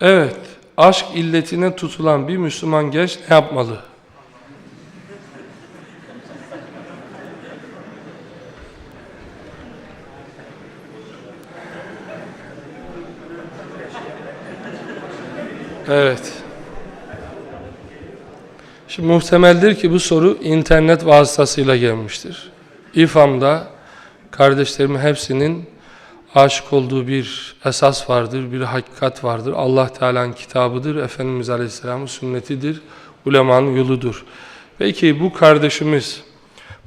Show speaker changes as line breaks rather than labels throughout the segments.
Evet, aşk illetine tutulan bir Müslüman genç ne yapmalı? Evet. Şimdi muhtemeldir ki bu soru internet vasıtasıyla gelmiştir. İFAM'da kardeşlerimin hepsinin aşık olduğu bir esas vardır, bir hakikat vardır. Allah Teala'nın kitabıdır, Efendimiz Aleyhisselam'ın sünnetidir, ulemanın yoludur. Peki bu kardeşimiz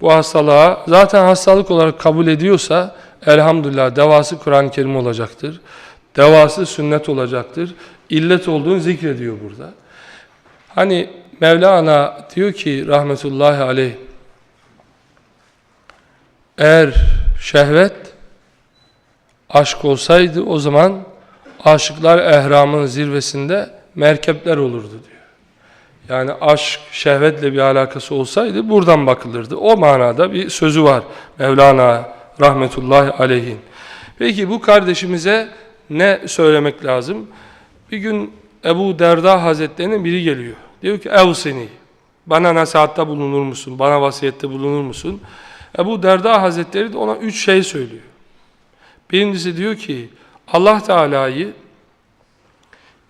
bu hastalığa zaten hastalık olarak kabul ediyorsa elhamdülillah devası Kur'an-ı Kerim olacaktır. Devası sünnet olacaktır. İllet olduğunu zikrediyor burada. Hani Mevlana diyor ki rahmetullahi aleyh eğer şehvet aşk olsaydı o zaman aşıklar ehramın zirvesinde merkepler olurdu diyor. Yani aşk şehvetle bir alakası olsaydı buradan bakılırdı. O manada bir sözü var Mevlana rahmetullahi aleyhin. Peki bu kardeşimize ne söylemek lazım? Bir gün Ebu Derda Hazretleri'nin biri geliyor. Diyor ki Evsini bana nasihatta bulunur musun? Bana vasiyette bulunur musun? Ebu Derda Hazretleri de ona üç şey söylüyor. Birincisi diyor ki Allah Teala'yı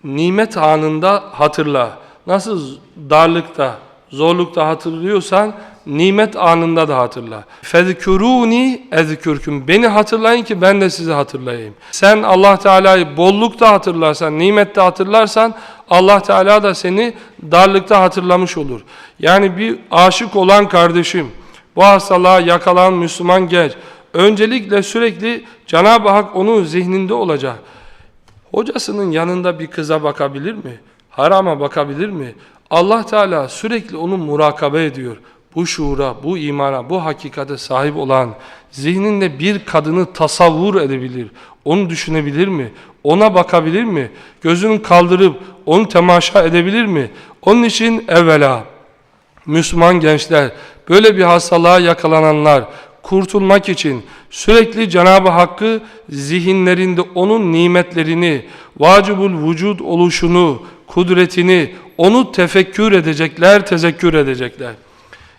nimet anında hatırla. Nasıl darlıkta, zorlukta hatırlıyorsan nimet anında da hatırla. Fezkuruni ezkürküm. Beni hatırlayın ki ben de sizi hatırlayayım. Sen Allah Teala'yı bollukta hatırlarsan, nimette hatırlarsan Allah Teala da seni darlıkta hatırlamış olur. Yani bir aşık olan kardeşim, bu hastalığa yakalan Müslüman genç, öncelikle sürekli Cenab-ı Hak onun zihninde olacak. Hocasının yanında bir kıza bakabilir mi? Harama bakabilir mi? Allah Teala sürekli onu murakabe ediyor. Bu şuura, bu imana, bu hakikate sahip olan zihninde bir kadını tasavvur edebilir. Onu düşünebilir mi? Ona bakabilir mi? Gözünü kaldırıp onu temaşa edebilir mi? Onun için evvela Müslüman gençler, böyle bir hastalığa yakalananlar kurtulmak için sürekli Cenab-ı Hakk'ı zihinlerinde onun nimetlerini, vacibul vücud oluşunu, kudretini, onu tefekkür edecekler, tezekkür edecekler.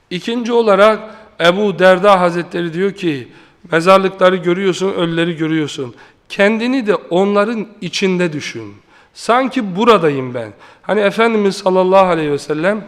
İkinci olarak Ebu Derda Hazretleri diyor ki, mezarlıkları görüyorsun, ölüleri görüyorsun. Kendini de onların içinde düşün. Sanki buradayım ben. Hani Efendimiz sallallahu aleyhi ve sellem,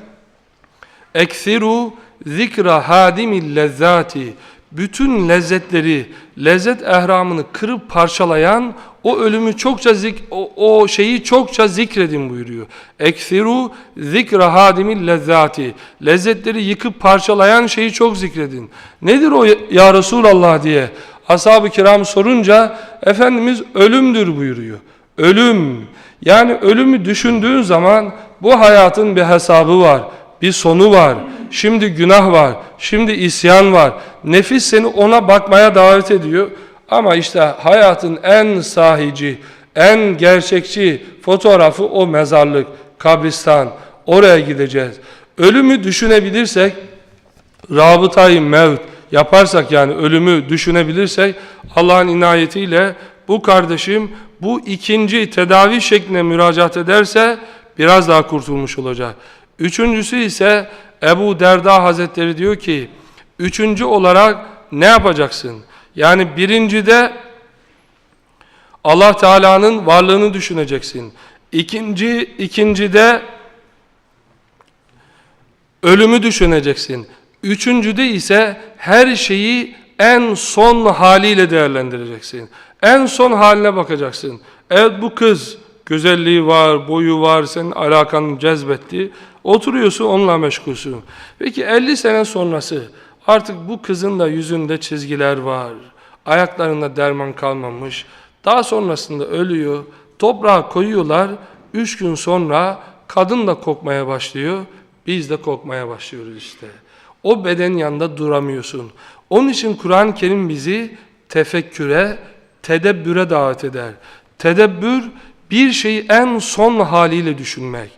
Eksiru zikra hadimil lezzati bütün lezzetleri, lezzet ehramını kırıp parçalayan o ölümü çokça zik o, o şeyi çokça zikredin buyuruyor. Eksiru zikra hadimil lezzati. Lezzetleri yıkıp parçalayan şeyi çok zikredin. Nedir o ya Resulallah diye ashab-ı kiram sorunca Efendimiz ölümdür buyuruyor. Ölüm. Yani ölümü düşündüğün zaman bu hayatın bir hesabı var bir sonu var. Şimdi günah var. Şimdi isyan var. Nefis seni ona bakmaya davet ediyor. Ama işte hayatın en sahici, en gerçekçi fotoğrafı o mezarlık, kabristan. Oraya gideceğiz. Ölümü düşünebilirsek, rabıtayı mevt yaparsak yani ölümü düşünebilirsek Allah'ın inayetiyle bu kardeşim bu ikinci tedavi şekline müracaat ederse biraz daha kurtulmuş olacak. Üçüncüsü ise Ebu Derda Hazretleri diyor ki, üçüncü olarak ne yapacaksın? Yani birincide Allah Teala'nın varlığını düşüneceksin. İkinci, ikincide ölümü düşüneceksin. Üçüncüde ise her şeyi en son haliyle değerlendireceksin. En son haline bakacaksın. Evet bu kız güzelliği var, boyu var, senin alakanı cezbetti. Oturuyorsun onunla meşgulsün. Peki 50 sene sonrası artık bu kızın da yüzünde çizgiler var. Ayaklarında derman kalmamış. Daha sonrasında ölüyor. Toprağa koyuyorlar. Üç gün sonra kadın da kokmaya başlıyor. Biz de kokmaya başlıyoruz işte. O beden yanında duramıyorsun. Onun için Kur'an-ı Kerim bizi tefekküre, tedebbüre davet eder. Tedebbür bir şeyi en son haliyle düşünmek.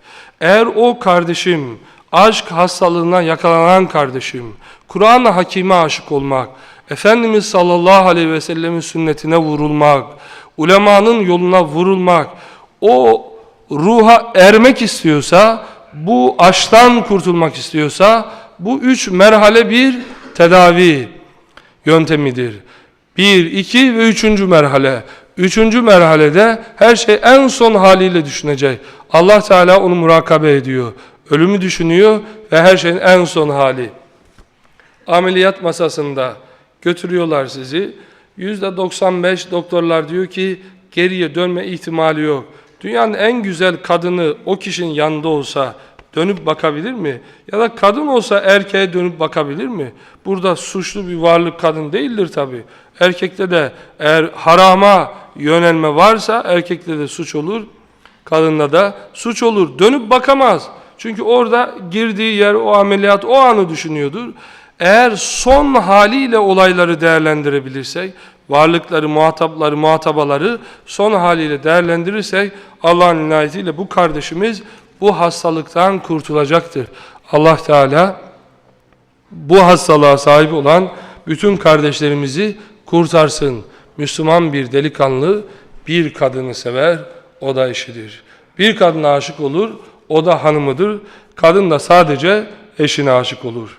Eğer o kardeşim, aşk hastalığına yakalanan kardeşim, Kur'an-ı Hakim'e aşık olmak, Efendimiz sallallahu aleyhi ve sellemin sünnetine vurulmak, ulemanın yoluna vurulmak, o ruha ermek istiyorsa, bu aştan kurtulmak istiyorsa, bu üç merhale bir tedavi yöntemidir. Bir, iki ve üçüncü merhale. Üçüncü merhalede her şey en son haliyle düşünecek. Allah Teala onu murakabe ediyor. Ölümü düşünüyor ve her şeyin en son hali. Ameliyat masasında götürüyorlar sizi. Yüzde 95 doktorlar diyor ki geriye dönme ihtimali yok. Dünyanın en güzel kadını o kişinin yanında olsa dönüp bakabilir mi? Ya da kadın olsa erkeğe dönüp bakabilir mi? Burada suçlu bir varlık kadın değildir tabi. Erkekte de eğer harama yönelme varsa erkekte de suç olur. Kadında da suç olur. Dönüp bakamaz. Çünkü orada girdiği yer o ameliyat o anı düşünüyordur. Eğer son haliyle olayları değerlendirebilirsek, varlıkları, muhatapları, muhatabaları son haliyle değerlendirirsek Allah'ın inayetiyle bu kardeşimiz bu hastalıktan kurtulacaktır. Allah Teala bu hastalığa sahip olan bütün kardeşlerimizi kurtarsın. Müslüman bir delikanlı bir kadını sever, o da eşidir. Bir kadına aşık olur, o da hanımıdır. Kadın da sadece eşine aşık olur.